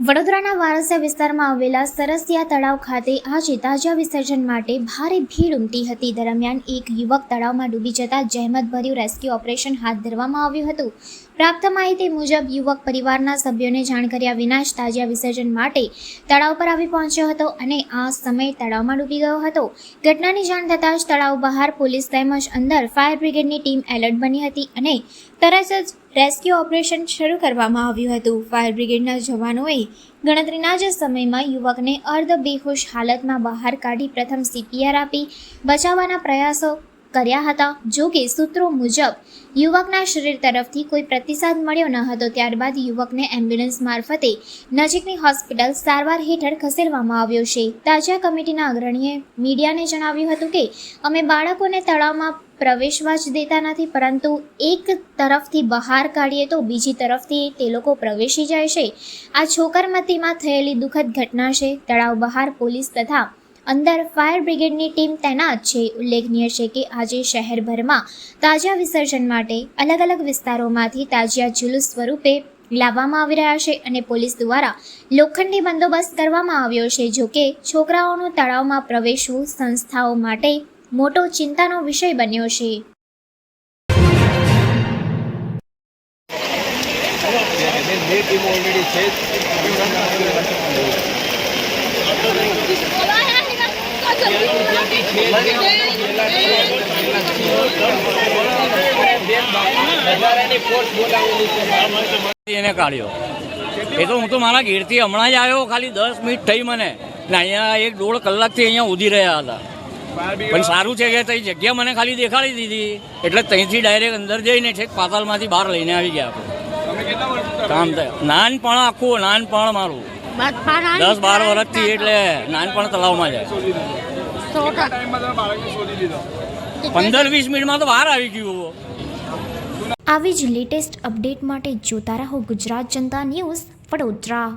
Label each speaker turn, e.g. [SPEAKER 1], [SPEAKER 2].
[SPEAKER 1] વડોદરાના વારસિયા વિસ્તારમાં આવેલા સરસિયા તળાવ ખાતે આજે તાજા વિસર્જન માટે ભારે ભીડ ઉમટી હતી. દરમિયાન એક યુવક તળાવમાં ડૂબી જતા જહેમતભર્યું રેસ્ક્યુ ઓપરેશન હાથ ધરવામાં આવ્યું હતું. પ્રાપ્ત માહિતી મુજબ, યુવક પરિવારના સભ્યોને જાણ કર્યા વિના જ તાજા વિસર્જન માટે તળાવ પર આવી પહોંચ્યો હતો અને આ સમયે તળાવમાં ડૂબી ગયો હતો. ઘટનાની જાણ થતાં જ તળાવ બહાર પોલીસ તેમજ અંદર ફાયર બ્રિગેડની ટીમ એલર્ટ બની હતી અને તરત જ રેસ્ક્યુ ઓપરેશન શરૂ કરવામાં આવ્યું હતું. ફાયર બ્રિગેડના જવાનોએ ગણતરીના જ સમયમાં યુવકને અર્ધ બેહોશ હાલતમાં બહાર કાઢી પ્રથમ સીપીઆર આપી બચાવવાના પ્રયાસો કર્યા હતા. જો કે સૂત્રો મુજબ, યુવકના શરીર તરફથી કોઈ પ્રતિસાદ મળ્યો ન હતો. ત્યારબાદ યુવકને એમ્બ્યુલન્સ મારફતે નજીકની હોસ્પિટલ સારવાર હેઠળ ખસેડવામાં આવ્યો છે. તાજા કમિટીના અગ્રણીએ મીડિયાને જણાવ્યું હતું કે, અમે બાળકોને તળાવમાં પ્રવેશવા જ દેતા નથી, પરંતુ એક તરફથી બહાર કાઢીએ તો બીજી તરફથી તે લોકો પ્રવેશી જાય છે. આ છોકરમતીમાં થયેલી દુઃખદ ઘટના છે. તળાવ બહાર પોલીસ તથા અંદર ફાયર બ્રિગેડની ટીમ તૈનાત છે. ઉલ્લેખનીય છે કે આજે શહેરભરમાં તાજા વિસર્જન માટે અલગ અલગ વિસ્તારોમાંથી તાજિયા જુલુસ સ્વરૂપે લાવવામાં આવી રહ્યા છે અને પોલીસ દ્વારા લોખંડી બંદોબસ્ત કરવામાં આવ્યો છે. જોકે છોકરાઓનું તળાવમાં પ્રવેશવું સંસ્થાઓ માટે મોટો ચિંતાનો વિષય બન્યો છે.
[SPEAKER 2] એને કાઢ્યો. એ તો હું તો મારા ઘેરથી હમણાં જ આવ્યો, ખાલી દસ મિનિટ થઈ મને. ને અહીંયા એક દોઢ કલાકથી અહીંયા ઉધી રહ્યા હતા. પણ સારું છે કે તઈ જગ્યા મને ખાલી દેખાડી દીધી. એટલે ત્યાંથી ડાયરેક્ટ અંદર જઈને છેક પાતાલમાંથી બહાર લઈને આવી ગયા આપણે. કામ થાય. નાનપણ આખું નાનપણ મારું. દસ બાર વર્ષથી એટલે નાનપણ તલાવમાં જાય. પંદર વીસ મિનિટમાં તો બહાર આવી ગયું
[SPEAKER 1] આવી જ લેટેસ્ટ અપડેટ માટે જોતા રહો ગુજરાત જનતા ન્યૂઝ વડોદરા.